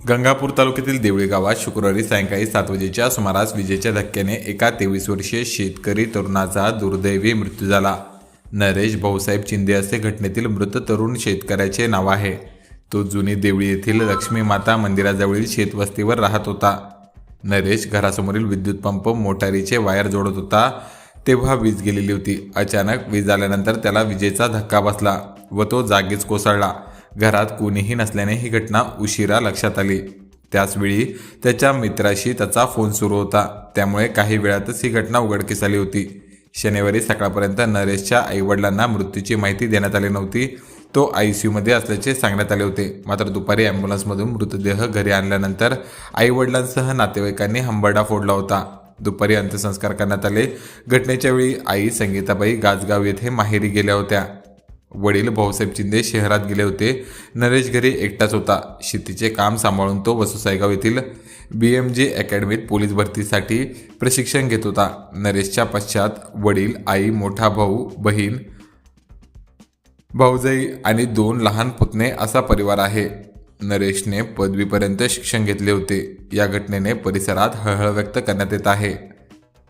गंगापूर तालुक्यातील देवळी गावात शुक्रवारी सायंकाळी सात वाजेच्या सुमारास विजेच्या धक्क्याने एका तेवीस वर्षीय शेतकरी तरुणाचा दुर्दैवी मृत्यू झाला. नरेश भाऊसाहेब चिंदे असे घटनेतील मृत तरुण शेतकऱ्याचे नाव आहे. तो जुनी देवळी येथील लक्ष्मी माता मंदिराजवळील शेतवस्तीवर राहत होता. नरेश घरासमोरील विद्युत पंप मोटारीचे वायर जोडत होता तेव्हा वीज गेलेली होती. अचानक वीज आल्यानंतर त्याला विजेचा धक्का बसला व तो जागीच कोसळला. घरात कोणीही नसल्याने ही घटना उशिरा लक्षात आली. त्याचवेळी त्याच्या मित्राशी त्याचा फोन सुरू होता. त्यामुळे काही वेळातच ही घटना उघडकीस आली होती. शनिवारी सकाळपर्यंत नरेशच्या आईवडिलांना मृत्यूची माहिती देण्यात आली नव्हती. तो आय सी यूमध्ये असल्याचे सांगण्यात आले होते. मात्र दुपारी ॲम्ब्युलन्समधून मृतदेह घरी आणल्यानंतर आईवडिलांसह नातेवाईकांनी हंबरडा फोडला होता. दुपारी अंत्यसंस्कार करण्यात आले. घटनेच्या वेळी आई संगीताबाई गाजगाव येथे माहेरी गेल्या होत्या. वडील भाऊसाहेब चिंदे शहरात गेले होते. नरेश घरी एकटाच होता. शेतीचे काम सांभाळून तो वसुसायगाव येथील बी एम जे अकॅडमीत पोलीस भरतीसाठी प्रशिक्षण घेत होता. नरेशच्या पश्चात वडील आई मोठा भाऊ बहीण भाऊजाई आणि दोन लहान पुतणे असा परिवार आहे. नरेशने पदवीपर्यंत शिक्षण घेतले होते. या घटनेने परिसरात हळहळ व्यक्त करण्यात येत आहे.